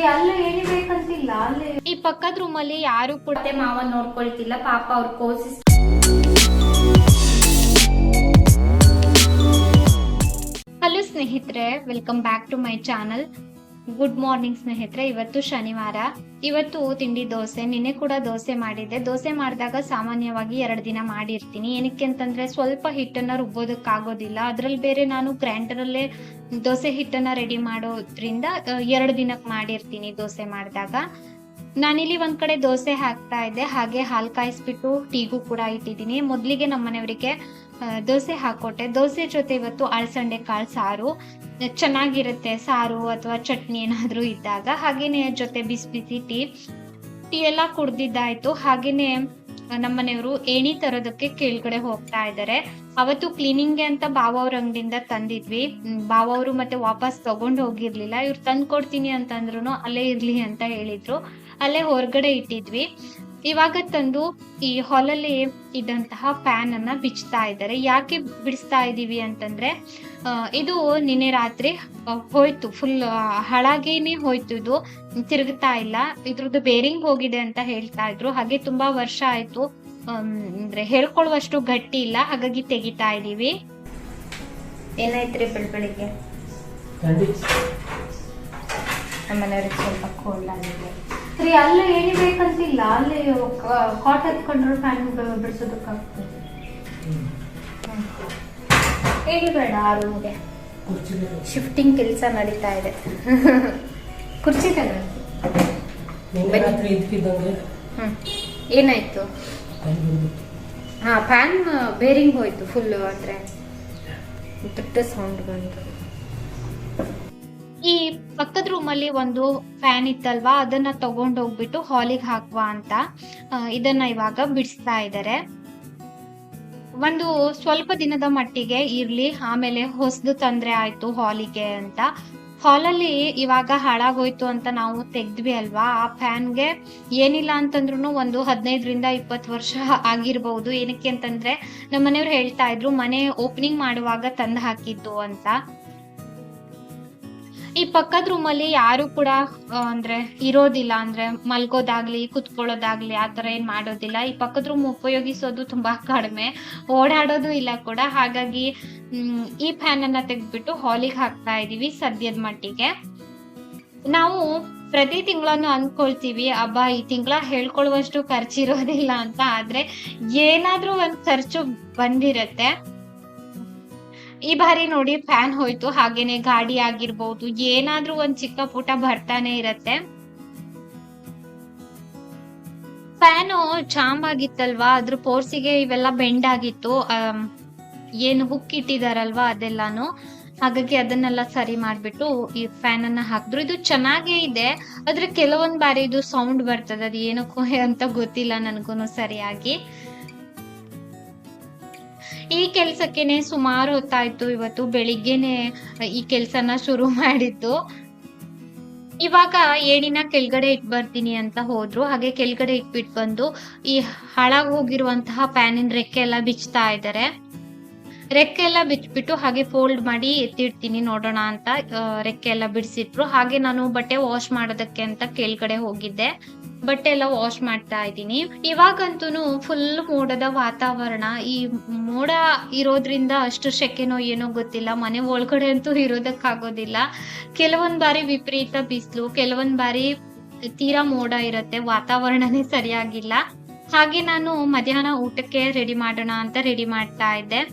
ರೀ ಅಲ್ಲೇ ಎಳಿಬೇಕಂತಿಲ್ಲ ಅಲ್ಲೇ ಈ ಪಕ್ಕದ ರೂಮಲ್ಲಿ ಯಾರು ಮತ್ತೆ ಮಾವ ನೋಡ್ಕೊಳ್ತಿಲ್ಲ ಪಾಪ ಅವ್ರ ಕೋಸಿಸ್ ಹಲೋ ಸ್ನೇಹಿತರೆ welcome back to my channel good morning ಸ್ನೇಹಿತರೆ. ಇವತ್ತು ಶನಿವಾರ. ಇವತ್ತು ತಿಂಡಿ ದೋಸೆ. ನಿನ್ನೆ ಕೂಡ ದೋಸೆ ಮಾಡಿದ್ದೆ. ದೋಸೆ ಮಾಡಿದಾಗ ಸಾಮಾನ್ಯವಾಗಿ ಎರಡು ದಿನ ಮಾಡಿರ್ತೀನಿ. ಏನಕ್ಕೆ ಅಂತಂದ್ರೆ ಸ್ವಲ್ಪ ಹಿಟ್ಟನ್ನ ರುಬ್ಬೋದಕ್ಕಾಗೋದಿಲ್ಲ. ಅದ್ರಲ್ಲಿ ಬೇರೆ ನಾನು ಗ್ರೈಂಡರಲ್ಲೇ ದೋಸೆ ಹಿಟ್ಟನ್ನ ರೆಡಿ ಮಾಡೋದ್ರಿಂದ ಎರಡು ದಿನಕ್ಕೆ ಮಾಡಿರ್ತೀನಿ ದೋಸೆ ಮಾಡಿದಾಗ. ನಾನಿಲ್ಲಿ ಒಂದ್ ಕಡೆ ದೋಸೆ ಹಾಕ್ತಾ ಇದ್ದೆ. ಹಾಗೆ ಹಾಲು ಕಾಯಿಸ್ಬಿಟ್ಟು ಟೀಗೂ ಕೂಡ ಇಟ್ಟಿದ್ದೀನಿ. ಮೊದಲಿಗೆ ನಮ್ಮ ಮನೆಯವರಿಗೆ ದೋಸೆ ಹಾಕೊಟ್ಟೆ ದೋಸೆ ಜೊತೆ ಇವತ್ತು ಅಳಸಂಡೆ ಕಾಳು ಸಾರು. ಚೆನ್ನಾಗಿರುತ್ತೆ, ಸಾರು ಅಥವಾ ಚಟ್ನಿ ಏನಾದರೂ ಇದ್ದಾಗ. ಹಾಗೆಯೇ ಜೊತೆ ಬಿಸಿ ಬಿಸಿ ಟೀ ಟೀ ಎಲ್ಲ ಕುಡ್ದಿದ್ದಾಯ್ತು. ಹಾಗೇನೆ ನಮ್ಮನೆಯವರು ಏಣಿ ತರೋದಕ್ಕೆ ಕೆಳಗಡೆ ಹೋಗ್ತಾ ಇದ್ದಾರೆ. ಅವತ್ತು ಕ್ಲೀನಿಂಗ್ಗೆ ಅಂತ ಬಾವ ಅವ್ರ ಅಂಗಡಿಯಿಂದ ತಂದಿದ್ವಿ. ಬಾವ ಅವರು ಮತ್ತೆ ವಾಪಸ್ ತಗೊಂಡು ಹೋಗಿರ್ಲಿಲ್ಲ. ಇವ್ರು ತಂದು ಕೊಡ್ತೀನಿ ಅಂತಂದ್ರು ಅಲ್ಲೇ ಇರ್ಲಿ ಅಂತ ಹೇಳಿದ್ರು. ಅಲ್ಲೇ ಹೊರಗಡೆ ಇಟ್ಟಿದ್ವಿ. ಇವಾಗ ತಂದು ಈ ಹೊಲಲ್ಲಿ ಇದ್ದಂತಹ ಫ್ಯಾನ್ ಅನ್ನ ಬಿಚ್ತಾ ಇದ್ದಾರೆ. ಯಾಕೆ ಬಿಡಿಸ್ತಾ ಇದ್ದೀವಿ ಅಂತಂದ್ರೆ ಇದು ನಿನ್ನೆ ರಾತ್ರಿ ಹೋಯ್ತು. ಫುಲ್ ಹಾಳಾಗೇನೆ ಹೋಯ್ತು ಇದು. ತಿರುಗ್ತಾ ಇಲ್ಲ. ಇದ್ರದ್ದು ಬೇರಿಂಗ್ ಹೋಗಿದೆ ಅಂತ ಹೇಳ್ತಾ ಇದ್ರು. ಹಾಗೆ ತುಂಬಾ ವರ್ಷ ಆಯ್ತು. ಅಂದ್ರೆ ಹೇಳ್ಕೊಳ್ಳುವಷ್ಟು ಗಟ್ಟಿ ಇಲ್ಲ. ಹಾಗಾಗಿ ತೆಗಿತಾ ಇದ್ದೀವಿ ಏನಾಯ್ತ್ರಿ ಬೆಳ್ಬೆಳಿಗ್ಗೆ ನಮ್ಮನೆಯವ್ರಿಗೆ ನಮ್ಮ ಮನೆಯವ್ರಿಗೆ ಸ್ವಲ್ಪ ಕೋಲ್ಡ್ ಆಗಿದೆ. ರೀ ಅಲ್ಲೇ ಎಳಿಬೇಕಂತಿಲ್ಲ ಅಲ್ಲೇ ಕಾಟ್ ಹತ್ಕೊಂಡ್ರು ಫ್ಯಾನ್ ಬಿಡಿಸೋದಕ್ಕಾಗ್ತದೆ. ಎಳಿಬೇಡ ಆ ರೂಮ್ಗೆ ಶಿಫ್ಟಿಂಗ್ ಕೆಲಸ ನಡೀತಾ ಇದೆ. ಕುರ್ಚಿ ಏನಾಯ್ತು? ಹಾ ಫ್ಯಾನ್ ಬೇರಿಂಗ್ ಹೋಯ್ತು ಫುಲ್ ಅಂದ್ರೆ. ದೊಡ್ಡ ಸೌಂಡ್ ಬಂತು ಈ ಪಕ್ಕದ ರೂಮಲ್ಲಿ ಒಂದು ಫ್ಯಾನ್ ಇತ್ತಲ್ವಾ, ಅದನ್ನ ತಗೊಂಡೋಗ್ಬಿಟ್ಟು ಹಾಲಿಗೆ ಹಾಕುವ ಅಂತ ಇದನ್ನ ಇವಾಗ ಬಿಡಿಸ್ತಾ ಇದ್ದಾರೆ ಒಂದು ಸ್ವಲ್ಪ ದಿನದ ಮಟ್ಟಿಗೆ ಇರ್ಲಿ, ಆಮೇಲೆ ಹೊಸದು ತೊಂದರೆ ಆಯ್ತು ಹಾಲಿಗೆ ಅಂತ. ಹಾಲಲ್ಲಿ ಇವಾಗ ಹಾಳಾಗೋಯ್ತು ಅಂತ ನಾವು ತೆಗ್ದ್ವಿ ಅಲ್ವಾ, ಆ ಫ್ಯಾನ್ಗೆ ಏನಿಲ್ಲ ಅಂತಂದ್ರೂ ಒಂದು ಹದಿನೈದರಿಂದ ಇಪ್ಪತ್ತು ವರ್ಷ ಆಗಿರ್ಬಹುದು ಏನಕ್ಕೆ ಅಂತಂದ್ರೆ ನಮ್ಮ ಮನೆಯವ್ರು ಹೇಳ್ತಾ ಇದ್ರು, ಮನೆ ಓಪನಿಂಗ್ ಮಾಡುವಾಗ ತಂದು ಹಾಕಿದ್ದು ಅಂತ. ಈ ಪಕ್ಕದ ರೂಮಲ್ಲಿ ಯಾರು ಕೂಡ ಆ, ಅಂದ್ರೆ ಇರೋದಿಲ್ಲ ಅಂದ್ರೆ ಮಲ್ಗೋದಾಗ್ಲಿ ಕುತ್ಕೊಳ್ಳೋದಾಗ್ಲಿ ಆತರ ಏನ್ ಮಾಡೋದಿಲ್ಲ. ಈ ಪಕ್ಕದ ರೂಮ್ ಉಪಯೋಗಿಸೋದು ತುಂಬಾ ಕಡಿಮೆ. ಓಡಾಡೋದು ಇಲ್ಲ ಕೂಡ. ಹಾಗಾಗಿ ಈ ಫ್ಯಾನ್ ಅನ್ನ ತೆಗೆದ್ಬಿಟ್ಟು ಹಾಲಿಗೆ ಹಾಕ್ತಾ ಇದೀವಿ ಸದ್ಯದ ಮಟ್ಟಿಗೆ. ನಾವು ಪ್ರತಿ ತಿಂಗಳನ್ನು ಅನ್ಕೊಳ್ತೀವಿ ಅಬ್ಬಾ ಈ ತಿಂಗಳ ಹೇಳ್ಕೊಳ್ಳುವಷ್ಟು ಖರ್ಚಿರೋದಿಲ್ಲ ಅಂತ. ಆದ್ರೆ ಏನಾದ್ರೂ ಒಂದ್ ಖರ್ಚು ಬಂದಿರತ್ತೆ. ಈ ಬಾರಿ ನೋಡಿ ಫ್ಯಾನ್ ಹೋಯ್ತು, ಹಾಗೇನೆ ಗಾಡಿ ಆಗಿರ್ಬಹುದು ಏನಾದ್ರೂ ಒಂದ್ ಚಿಕ್ಕ ಪುಟ ಬರ್ತಾನೆ ಇರತ್ತೆ. ಫ್ಯಾನು ಚಾಂಬ್ ಆಗಿತ್ತಲ್ವಾ? ಅದ್ರ ಪೋರ್ಸಿಗೆ ಇವೆಲ್ಲ ಬೆಂಡ್ ಆಗಿತ್ತು. ಏನು ಹುಕ್ ಇಟ್ಟಿದಾರಲ್ವಾ ಅದೆಲ್ಲಾನು. ಹಾಗಾಗಿ ಅದನ್ನೆಲ್ಲ ಸರಿ ಮಾಡ್ಬಿಟ್ಟು ಈ ಫ್ಯಾನ್ ಅನ್ನ ಹಾಕಿದ್ರು. ಇದು ಚೆನ್ನಾಗೇ ಇದೆ. ಆದ್ರೆ ಕೆಲವೊಂದ್ ಬಾರಿ ಇದು ಸೌಂಡ್ ಬರ್ತದೆ. ಅದು ಏನಕ್ಕೂ ಅಂತ ಗೊತ್ತಿಲ್ಲ ನನಗೂನು ಸರಿಯಾಗಿ. ಈ ಕೆಲ್ಸಕ್ಕೇನೆ ಸುಮಾರು ಹೊತ್ತಾಯ್ತು. ಇವತ್ತು ಬೆಳಿಗ್ಗೆನೆ ಈ ಕೆಲ್ಸನ ಶುರು ಮಾಡಿದ್ದು. ಇವಾಗ ಏಣಿನ ಕೆಳಗಡೆ ಇಟ್ ಬರ್ತೀನಿ ಅಂತ ಹೋದ್ರು. ಹಾಗೆ ಕೆಳಗಡೆ ಇಟ್ಬಿಟ್ಟು ಬಂದು ಈ ಹಾಳಾಗಿ ಹೋಗಿರುವಂತಹ ಪ್ಯಾನಿನ ರೆಕ್ಕೆ ಎಲ್ಲ ಬಿಚ್ತಾ ಇದ್ದಾರೆ ರೆಕ್ಕೆ ಎಲ್ಲ ಬಿಚ್ಚಿಬಿಟ್ಟು ಹಾಗೆ ಫೋಲ್ಡ್ ಮಾಡಿ ಎತ್ತಿಡ್ತೀನಿ ನೋಡೋಣ ಅಂತ ರೆಕ್ಕೆ ಎಲ್ಲ ಬಿಡಿಸಿಟ್ರು ಹಾಗೆ ನಾನು ಬಟ್ಟೆ ವಾಶ್ ಮಾಡೋದಕ್ಕೆ ಅಂತ ಕೆಳಗಡೆ ಹೋಗಿದ್ದೆ. ಬಟ್ಟೆ ಎಲ್ಲ ವಾಶ್ ಮಾಡ್ತಾ ಇದ್ದೀನಿ. ಇವಾಗಂತೂ ಫುಲ್ ಮೋಡದ ವಾತಾವರಣ. ಈ ಮೋಡ ಇರೋದ್ರಿಂದ ಅಷ್ಟು ಶೆಕೆನೋ ಏನೋ ಗೊತ್ತಿಲ್ಲ. ಮನೆ ಒಳಗಡೆ ಅಂತೂ ಇರೋದಕ್ಕಾಗೋದಿಲ್ಲ. ಕೆಲವೊಂದ್ ಬಾರಿ ವಿಪರೀತ ಬಿಸಿಲು, ಕೆಲವೊಂದ್ ಬಾರಿ ತೀರಾ ಮೋಡ ಇರುತ್ತೆ. ವಾತಾವರಣನೇ ಸರಿಯಾಗಿಲ್ಲ. ಹಾಗೆ ನಾನು ಮಧ್ಯಾಹ್ನ ಊಟಕ್ಕೆ ರೆಡಿ ಮಾಡೋಣ ಅಂತ ರೆಡಿ ಮಾಡ್ತಾ ಇದ್ದೆ.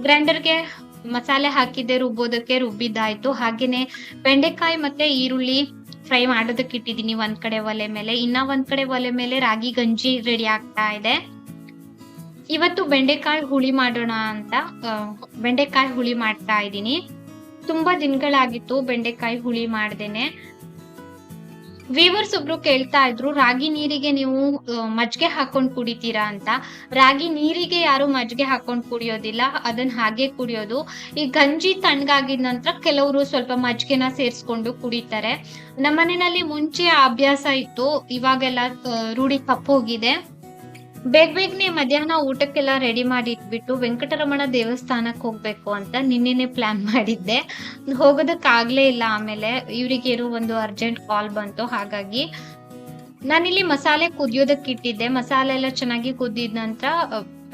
ಗ್ರೈಂಡರ್ಗೆ ಮಸಾಲೆ ಹಾಕಿದ್ದೆ, ರುಬ್ಬೋದಕ್ಕೆ ರುಬ್ಬಿದ್ದಾಯ್ತು. ಹಾಗೇನೆ ಬೆಂಡೆಕಾಯಿ ಮತ್ತೆ ಈರುಳ್ಳಿ ಫ್ರೈ ಮಾಡೋದಕ್ಕೆ ಇಟ್ಟಿದ್ದೀನಿ ಒಂದ್ ಕಡೆ ಒಲೆ ಮೇಲೆ. ಇನ್ನ ಒಂದ್ ಕಡೆ ಒಲೆ ಮೇಲೆ ರಾಗಿ ಗಂಜಿ ರೆಡಿ ಆಗ್ತಾ ಇದೆ. ಇವತ್ತು ಬೆಂಡೆಕಾಯಿ ಹುಳಿ ಮಾಡೋಣ ಅಂತ ಬೆಂಡೆಕಾಯಿ ಹುಳಿ ಮಾಡ್ತಾ ಇದ್ದೀನಿ. ತುಂಬಾ ದಿನಗಳಾಗಿತ್ತು ಬೆಂಡೆಕಾಯಿ ಹುಳಿ ಮಾಡ್ದೇನೆ. ವೀವರ್ಸ್ ಒಬ್ರು ಕೇಳ್ತಾ ಇದ್ರು, ರಾಗಿ ನೀರಿಗೆ ನೀವು ಮಜ್ಜಿಗೆ ಹಾಕೊಂಡ್ ಕುಡಿತೀರಾ ಅಂತ. ರಾಗಿ ನೀರಿಗೆ ಯಾರು ಮಜ್ಜಿಗೆ ಹಾಕೊಂಡ್ ಕುಡಿಯೋದಿಲ್ಲ ಅದನ್ನ ಹಾಗೆ ಕುಡಿಯೋದು. ಈ ಗಂಜಿ ತಣ್ಣಗಾಗಿದ ನಂತರ ಕೆಲವರು ಸ್ವಲ್ಪ ಮಜ್ಜಿಗೆನ ಸೇರಿಸ್ಕೊಂಡು ಕುಡಿತಾರೆ. ನಮ್ಮನೆಯಲ್ಲಿ ಮುಂಚೆ ಅಭ್ಯಾಸ ಇತ್ತು, ಇವಾಗೆಲ್ಲ ರೂಢಿ ತಪ್ಪೋಗಿದೆ. ಬೇಗ ಬೇಗನೆ ಮಧ್ಯಾಹ್ನ ಊಟಕ್ಕೆಲ್ಲ ರೆಡಿ ಮಾಡಿ ಇಟ್ಬಿಟ್ಟು ವೆಂಕಟರಮಣ ದೇವಸ್ಥಾನಕ್ಕೆ ಹೋಗ್ಬೇಕು ಅಂತ ನಿನ್ನೆನೆ ಪ್ಲಾನ್ ಮಾಡಿದ್ದೆ. ಹೋಗೋದಕ್ಕಾಗ್ಲೇ ಇಲ್ಲ, ಆಮೇಲೆ ಇವರಿಗೆ ಇರೋ ಒಂದು ಅರ್ಜೆಂಟ್ ಕಾಲ್ ಬಂತು. ಹಾಗಾಗಿ ನಾನಿಲ್ಲಿ ಮಸಾಲೆ ಕುದಿಯೋದಕ್ಕೆ ಇಟ್ಟಿದ್ದೆ ಮಸಾಲೆ ಎಲ್ಲ ಚೆನ್ನಾಗಿ ಕುದ್ದಿದ ನಂತರ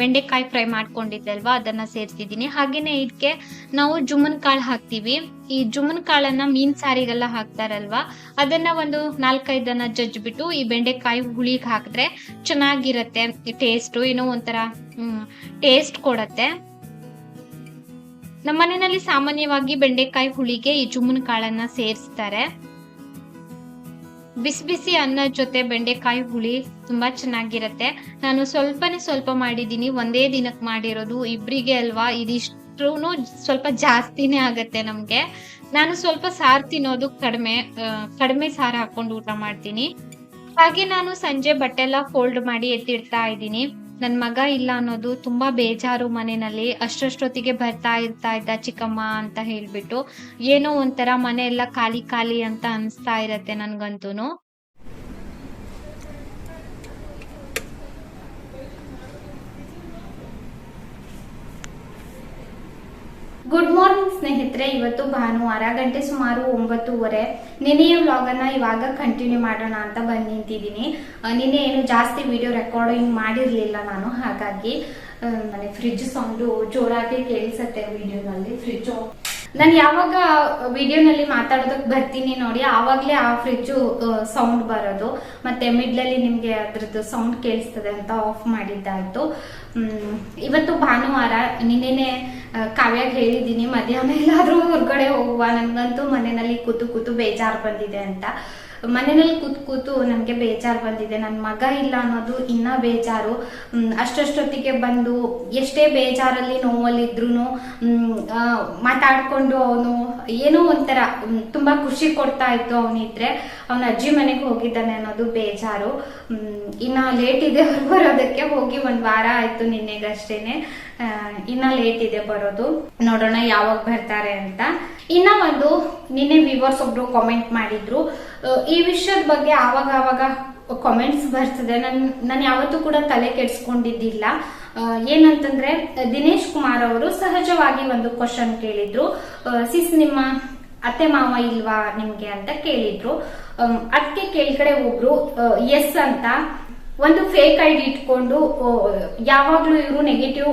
ಬೆಂಡೆಕಾಯಿ ಫ್ರೈ ಮಾಡ್ಕೊಂಡಿದ್ದಲ್ವಾ, ಅದನ್ನ ಸೇರಿಸಿದೀನಿ ಹಾಗೇನೆ ಇದಕ್ಕೆ ನಾವು ಜುಮ್ಮನ್ ಕಾಳು ಹಾಕ್ತೀವಿ. ಈ ಜುಮ್ಮನ್ ಕಾಳನ್ನ ಮೀನ್ ಸಾರಿಗೆಲ್ಲ ಹಾಕ್ತಾರಲ್ವಾ, ಅದನ್ನ ಒಂದು ನಾಲ್ಕೈದನ್ನ ಜಜ್ಬಿಟ್ಟು ಈ ಬೆಂಡೆಕಾಯಿ ಹುಳಿಗೆ ಹಾಕಿದ್ರೆ ಚೆನ್ನಾಗಿರತ್ತೆ ಟೇಸ್ಟು ಏನೋ ಒಂಥರ ಟೇಸ್ಟ್ ಕೊಡತ್ತೆ. ನಮ್ಮ ಮನೆಯಲ್ಲಿ ಸಾಮಾನ್ಯವಾಗಿ ಬೆಂಡೆಕಾಯಿ ಹುಳಿಗೆ ಈ ಜುಮ್ಮನ್ ಕಾಳನ್ನ ಸೇರಿಸ್ತಾರೆ. ಬಿಸಿ ಬಿಸಿ ಅನ್ನ ಜೊತೆ ಬೆಂಡೆಕಾಯಿ ಹುಳಿ ತುಂಬಾ ಚೆನ್ನಾಗಿರತ್ತೆ. ನಾನು ಸ್ವಲ್ಪನೇ ಸ್ವಲ್ಪ ಮಾಡಿದ್ದೀನಿ. ಒಂದೇ ದಿನಕ್ಕೆ ಮಾಡಿರೋದು. ಇಬ್ಬರಿಗೆ ಅಲ್ವಾ? ಇದಿಷ್ಟು ಸ್ವಲ್ಪ ಜಾಸ್ತಿನೇ ಆಗತ್ತೆ ನಮ್ಗೆ. ನಾನು ಸ್ವಲ್ಪ ಸಾರು ತಿನ್ನೋದು ಕಡಿಮೆ ಕಡಿಮೆ ಸಾರು ಹಾಕೊಂಡು ಊಟ ಮಾಡ್ತೀನಿ. ಹಾಗೆ ನಾನು ಸಂಜೆ ಬಟ್ಟೆ ಎಲ್ಲ ಫೋಲ್ಡ್ ಮಾಡಿ ಎತ್ತಿಡ್ತಾ ಇದ್ದೀನಿ. ನನ್ ಮಗ ಇಲ್ಲ ಅನ್ನೋದು ತುಂಬಾ ಬೇಜಾರು ಮನೆಯಲ್ಲಿ. ಅಷ್ಟೊತ್ತಿಗೆ ಬರ್ತಾ ಇರ್ತಾ ಇದ್ದ ಚಿಕ್ಕಮ್ಮ ಅಂತ ಹೇಳ್ಬಿಟ್ಟು, ಏನೋ ಒಂಥರ ಮನೆ ಎಲ್ಲ ಖಾಲಿ ಖಾಲಿ ಅಂತ ಅನ್ಸ್ತಾ ಇರತ್ತೆ ನನ್ಗಂತೂನು. ಗುಡ್ ಮಾರ್ನಿಂಗ್ ಸ್ನೇಹಿತರೆ. ಇವತ್ತು ಭಾನುವಾರ ಗಂಟೆ ಸುಮಾರು ಒಂಬತ್ತೂವರೆ. ನಿನ್ನೆಯ ವ್ಲಾಗನ್ನ ಇವಾಗ ಕಂಟಿನ್ಯೂ ಮಾಡೋಣ ಅಂತ ಬಂದು ನಿಂತಿದ್ದೀನಿ ನಿನ್ನೆ ಏನು ಜಾಸ್ತಿ ವಿಡಿಯೋ ರೆಕಾರ್ಡಿಂಗ್ ಮಾಡಿರಲಿಲ್ಲ ನಾನು, ಹಾಗಾಗಿ ಮನೆ ಫ್ರಿಡ್ಜ್ ಸೌಂಡು ಜೋರಾಗಿ ಕೇಳಿಸತ್ತೆ ವಿಡಿಯೋನಲ್ಲಿ ಫ್ರಿಡ್ಜ್ ನಾನು ಯಾವಾಗ ವಿಡಿಯೋನಲ್ಲಿ ಮಾತಾಡೋದಕ್ಕೆ ಬರ್ತೀನಿ ನೋಡಿ, ಆವಾಗಲೇ ಆ ಫ್ರಿಜ್ಜು ಸೌಂಡ್ ಬರೋದು. ಮತ್ತೆ ಮಿಡ್ಲಲ್ಲಿ ನಿಮಗೆ ಅದ್ರದ್ದು ಸೌಂಡ್ ಕೇಳಿಸ್ತದೆ ಅಂತ ಆಫ್ ಮಾಡಿದ್ದಾಯ್ತು. ಇವತ್ತು ಭಾನುವಾರ, ನಿನ್ನೆನೆ ಕಾವ್ಯಾಗ ಹೇಳಿದ್ದೀನಿ. ಮಧ್ಯಾಹ್ನ ಎಲ್ಲಾದ್ರೂ ಹೊರಗಡೆ ಹೋಗುವ. ನನ್ಗಂತೂ ಮನೆಯಲ್ಲಿ ಕೂತು ಕೂತು ಬೇಜಾರು ಬಂದಿದೆ ಅಂತ. ಮನೆಯಲ್ಲಿ ಕೂತ್ ಕೂತು ನನಗೆ ಬೇಜಾರು ಬಂದಿದೆ. ನನ್ನ ಮಗ ಇಲ್ಲ ಅನ್ನೋದು ಇನ್ನ ಬೇಜಾರು. ಅಷ್ಟಷ್ಟೊತ್ತಿಗೆ ಬಂದು ಎಷ್ಟೇ ಬೇಜಾರಲ್ಲಿ ನೋವಲ್ಲಿದ್ರು ಮಾತಾಡ್ಕೊಂಡು ಅವನು ಏನೋ ಒಂಥರ ತುಂಬಾ ಖುಷಿ ಕೊಡ್ತಾ ಇತ್ತು ಅವನಿದ್ರೆ. ಅವನ ಅಜ್ಜಿ ಮನೆಗೆ ಹೋಗಿದ್ದಾನೆ ಅನ್ನೋದು ಬೇಜಾರು. ಇನ್ನ ಲೇಟ್ ಇದೆ ಬರೋದಕ್ಕೆ. ಹೋಗಿ ಒಂದ್ ವಾರ ಆಯ್ತು ನಿನ್ನೆಗಷ್ಟೇನೆ. ಇನ್ನ ಲೇಟ್ ಇದೆ ಬರೋದು. ನೋಡೋಣ ಯಾವಾಗ ಬರ್ತಾರೆ ಅಂತ. ಇನ್ನ ಒಂದು ನಿನ್ನೆ ವಿವರ್ಸ್ ಒಬ್ರು ಕಾಮೆಂಟ್ ಮಾಡಿದ್ರು. ಈ ವಿಷಯದ ಬಗ್ಗೆ ಆವಾಗ ಆವಾಗ ಕಾಮೆಂಟ್ಸ್ ಬರ್ತದೆ. ನನ್, ನಾನು ಯಾವತ್ತೂ ಕೂಡ ತಲೆ ಕೆಡ್ಸ್ಕೊಂಡಿದ್ದಿಲ್ಲ. ಏನಂತಂದ್ರೆ, ದಿನೇಶ್ ಕುಮಾರ್ ಅವರು ಸಹಜವಾಗಿ ಒಂದು ಕ್ವಶನ್ ಕೇಳಿದ್ರು. ಸಿಸ್, ನಿಮ್ಮ ಅತ್ತೆ ಮಾವ ಇಲ್ವಾ ನಿಮ್ಗೆ? ಅಂತ ಕೇಳಿದ್ರು. ಅದಕ್ಕೆ ಕೆಳಗಡೆ ಒಬ್ರು ಎಸ್ ಅಂತ ಒಂದು ಫೇಕ್ ಐಡಿ ಇಟ್ಕೊಂಡು ಯಾವಾಗ್ಲೂ ಇವರು ನೆಗೆಟಿವ್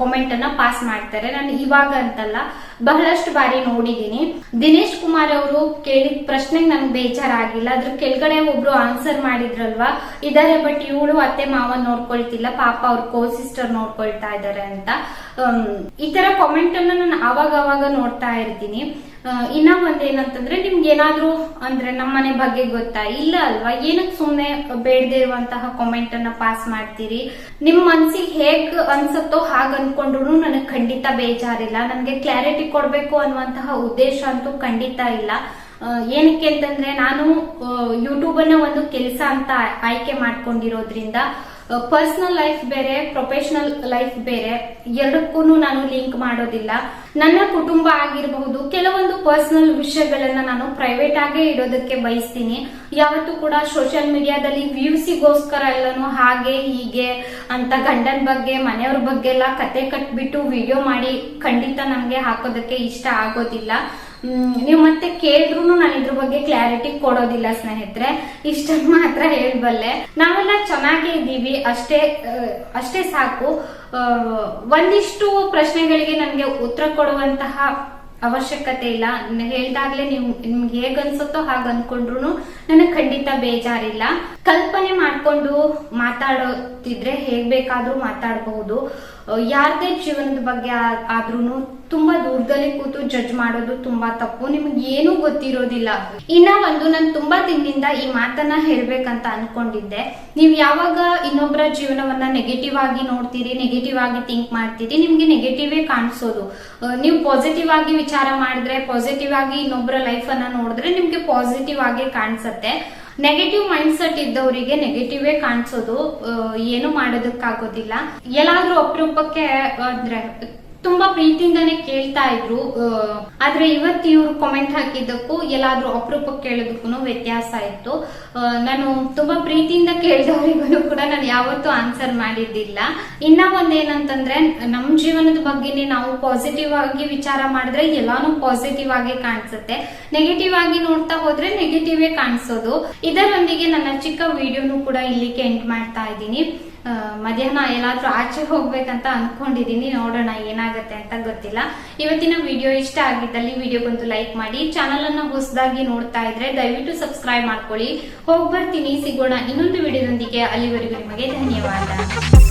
ಕಾಮೆಂಟ್ ಅನ್ನ ಪಾಸ್ ಮಾಡ್ತಾರೆ. ನಾನು ಇವಾಗ ಅಂತಲ್ಲ, ಬಹಳಷ್ಟು ಬಾರಿ ನೋಡಿದೀನಿ ದಿನೇಶ್ ಕುಮಾರ್ ಅವರು ಕೇಳಿದ ಪ್ರಶ್ನೆಗೆ ನನ್ಗೆ ಬೇಜಾರಾಗಿಲ್ಲ. ಅದ್ರ ಕೆಳಗಡೆ ಒಬ್ರು ಆನ್ಸರ್ ಮಾಡಿದ್ರಲ್ವಾ? ಇದಾರೆ ಬಟ್ ಇವಳು ಅತ್ತೆ ಮಾವ ನೋಡ್ಕೊಳ್ತಿಲ್ಲ, ಪಾಪ ಅವ್ರ ಕೋ ಸಿಸ್ಟರ್ ನೋಡ್ಕೊಳ್ತಾ ಇದ್ದಾರೆ ಅಂತ. ಈ ತರ ಕಾಮೆಂಟ್ ಅನ್ನ ನಾನು ಅವಾಗ ಅವಾಗ ನೋಡ್ತಾ ಇರ್ತೀನಿ. ಇನ್ನ ಒಂದೇನಂತಂದ್ರೆ ನಿಮ್ಗೆ ಏನಾದ್ರೂ ಅಂದ್ರೆ ನಮ್ಮನೆ ಬಗ್ಗೆ ಗೊತ್ತಾ? ಇಲ್ಲ ಅಲ್ವಾ? ಏನಕ್ಕೆ ಸುಮ್ನೆ ಬೇಡದೆ ಇರುವಂತಹ ಕಾಮೆಂಟ್ ಅನ್ನ ಪಾಸ್ ಮಾಡ್ತೀರಿ? ನಿಮ್ ಮನ್ಸಿಗೆ ಹೇಗ್ ಅನ್ಸುತ್ತೋ ಹಾಗ ಅನ್ಕೊಂಡ್ರು ನನಗೆ ಖಂಡಿತ ಬೇಜಾರಿಲ್ಲ. ನನಗೆ ಕ್ಲಾರಿಟಿ ಕೊಡ್ಬೇಕು ಅನ್ನುವಂತಹ ಉದ್ದೇಶ ಅಂತೂ ಖಂಡಿತ ಇಲ್ಲ. ಏನಕ್ಕೆ ಅಂತಂದ್ರೆ ನಾನು ಯೂಟ್ಯೂಬ್ ಅನ್ನ ಒಂದು ಕೆಲಸ ಅಂತ ಆಯ್ಕೆ ಮಾಡ್ಕೊಂಡಿರೋದ್ರಿಂದ ಪರ್ಸನಲ್ ಲೈಫ್ ಬೇರೆ ಪ್ರೊಫೆಷನಲ್ ಲೈಫ್ ಬೇರೆ ಎರಡಕ್ಕೂ ನಾನು ಲಿಂಕ್ ಮಾಡೋದಿಲ್ಲ. ನನ್ನ ಕುಟುಂಬ ಆಗಿರಬಹುದು, ಕೆಲವೊಂದು ಪರ್ಸನಲ್ ವಿಷಯಗಳನ್ನ ನಾನು ಪ್ರೈವೇಟ್ ಆಗೇ ಇಡೋದಕ್ಕೆ ಬಯಸ್ತೀನಿ. ಯಾವತ್ತೂ ಕೂಡ ಸೋಷಿಯಲ್ ಮೀಡಿಯಾದಲ್ಲಿ ವ್ಯೂಸಿಗೋಸ್ಕರ ಎಲ್ಲಾನು ಹಾಗೆ, ಹೀಗೆ ಅಂತ ಗಂಡನ ಬಗ್ಗೆ, ಮನೆಯವ್ರ ಬಗ್ಗೆ ಎಲ್ಲ ಕತೆ ಕಟ್ಬಿಟ್ಟು ವಿಡಿಯೋ ಮಾಡಿ ಖಂಡಿತ ನಮ್ಗೆ ಹಾಕೋದಕ್ಕೆ ಇಷ್ಟ ಆಗೋದಿಲ್ಲ. ನೀವು ಮತ್ತೆ ಕೇಳಿದ್ರು ನಾನು ಇದ್ರ ಬಗ್ಗೆ ಕ್ಲಾರಿಟಿ ಕೊಡೋದಿಲ್ಲ ಸ್ನೇಹಿತರೆ. ಇಷ್ಟ ಮಾತ್ರ ಹೇಳ್ಬಲ್ಲೆ. ನಾವೆಲ್ಲ ಚೆನ್ನಾಗೇ ಇದ್ದೀವಿ, ಅಷ್ಟೇ ಅಷ್ಟೇ ಸಾಕು. ಒಂದಿಷ್ಟು ಪ್ರಶ್ನೆಗಳಿಗೆ ನನಗೆ ಉತ್ತರ ಕೊಡುವಂತಹ ಅವಶ್ಯಕತೆ ಇಲ್ಲ. ಹೇಳ್ದಾಗ್ಲೇ ನೀವು, ನಿಮ್ಗೆ ಹೇಗ್ ಅನ್ಸುತ್ತೋ ಹಾಗ ಅನ್ಕೊಂಡ್ರು ನನಗೆ ಖಂಡಿತ ಬೇಜಾರಿಲ್ಲ. ಕಲ್ಪನೆ ಮಾಡ್ಕೊಂಡು ಮಾತಾಡೋತಿದ್ರೆ ಹೇಗ್ ಬೇಕಾದ್ರೂ ಮಾತಾಡಬಹುದು. ಯಾರದೇ ಜೀವನದ ಬಗ್ಗೆ ಆದ್ರೂ ತುಂಬಾ ದೂರದಲ್ಲಿ ಕೂತು ಜಡ್ಜ್ ಮಾಡೋದು ತುಂಬಾ ತಪ್ಪು. ನಿಮ್ಗೆ ಏನೂ ಗೊತ್ತಿರೋದಿಲ್ಲ. ಇನ್ನ ಒಂದು ನಾನು ತುಂಬಾ ದಿನದಿಂದ ಈ ಮಾತನ್ನ ಹೇಳ್ಬೇಕಂತ ಅನ್ಕೊಂಡಿದ್ದೆ. ನೀವು ಯಾವಾಗ ಇನ್ನೊಬ್ಬರ ಜೀವನವನ್ನ ನೆಗೆಟಿವ್ ಆಗಿ ನೋಡ್ತೀರಿ ನೆಗೆಟಿವ್ ಆಗಿ ಥಿಂಕ್ ಮಾಡ್ತೀರಿ, ನಿಮ್ಗೆ ನೆಗೆಟಿವೇ ಕಾಣಿಸೋದು. ನೀವು ಪಾಸಿಟಿವ್ ಆಗಿ ವಿಚಾರ ಮಾಡಿದ್ರೆ ಪಾಸಿಟಿವ್ ಆಗಿ ಇನ್ನೊಬ್ಬರ ಲೈಫ್ ಅನ್ನ ನೋಡಿದ್ರೆ ನಿಮ್ಗೆ ಪಾಸಿಟಿವ್ ಆಗಿ ಕಾಣಿಸುತ್ತೆ. ನೆಗೆಟಿವ್ ಮೈಂಡ್ ಸೆಟ್ ಇದ್ದವರಿಗೆ ನೆಗೆಟಿವೇ ಕಾಣಿಸೋದು ಏನು ಮಾಡೋದಕ್ಕಾಗೋದಿಲ್ಲ. ಎಲ್ಲಾದ್ರೂ ಅಪರೂಪಕ್ಕೆ ಅಂದ್ರೆ ತುಂಬಾ ಪ್ರೀತಿಯಿಂದಾನೇ ಕೇಳ್ತಾ ಇದ್ರು. ಆದ್ರೆ ಇವತ್ತು ಇವರು ಕಾಮೆಂಟ್ ಹಾಕಿದ್ದಕ್ಕೂ ಎಲ್ಲಾದ್ರೂ ಅಪರೂಪಕ್ಕೆ ಕೇಳೋದಕ್ಕೂ ವ್ಯತ್ಯಾಸ ಇತ್ತು. ನಾನು ತುಂಬಾ ಪ್ರೀತಿಯಿಂದ ಕೇಳಿದವರಿಗೂ ಕೂಡ ನಾನು ಯಾವತ್ತೂ ಆನ್ಸರ್ ಮಾಡಿದ್ದಿಲ್ಲ. ಇನ್ನ ಒಂದೇನಂತಂದ್ರೆ, ನಮ್ ಜೀವನದ ಬಗ್ಗೆನೇ ನಾವು ಪಾಸಿಟಿವ್ ಆಗಿ ವಿಚಾರ ಮಾಡಿದ್ರೆ ಎಲ್ಲಾನು ಪಾಸಿಟಿವ್ ಆಗಿ ಕಾಣಿಸುತ್ತೆ. ನೆಗೆಟಿವ್ ಆಗಿ ನೋಡ್ತಾ ಹೋದ್ರೆ ನೆಗೆಟಿವ್ ಕಾಣಿಸೋದು. ಇದರೊಂದಿಗೆ ನನ್ನ ಚಿಕ್ಕ ವಿಡಿಯೋನು ಕೂಡ ಇಲ್ಲಿಗೆ ಎಂಡ್ ಮಾಡ್ತಾ ಇದ್ದೀನಿ. ಮಧ್ಯಾಹ್ನ ಎಲ್ಲಾದ್ರೂ ಆಚೆ ಹೋಗ್ಬೇಕಂತ ಅನ್ಕೊಂಡಿದೀನಿ. ನೋಡೋಣ ಏನಾಗತ್ತೆ ಅಂತ ಗೊತ್ತಿಲ್ಲ. ಇವತ್ತಿನ ವಿಡಿಯೋ ಇಷ್ಟ ಆಗಿದ್ದಲ್ಲಿ ವಿಡಿಯೋಗೊಂದು ಲೈಕ್ ಮಾಡಿ. ಚಾನಲ್ ಅನ್ನ ಹೊಸದಾಗಿ ನೋಡ್ತಾ ಇದ್ರೆ ದಯವಿಟ್ಟು ಸಬ್ಸ್ಕ್ರೈಬ್ ಮಾಡ್ಕೊಳ್ಳಿ. ಹೋಗ್ಬರ್ತೀನಿ. ಸಿಗೋಣ ಇನ್ನೊಂದು ವಿಡಿಯೋದೊಂದಿಗೆ. ಅಲ್ಲಿವರೆಗೂ ನಿಮಗೆ ಧನ್ಯವಾದ.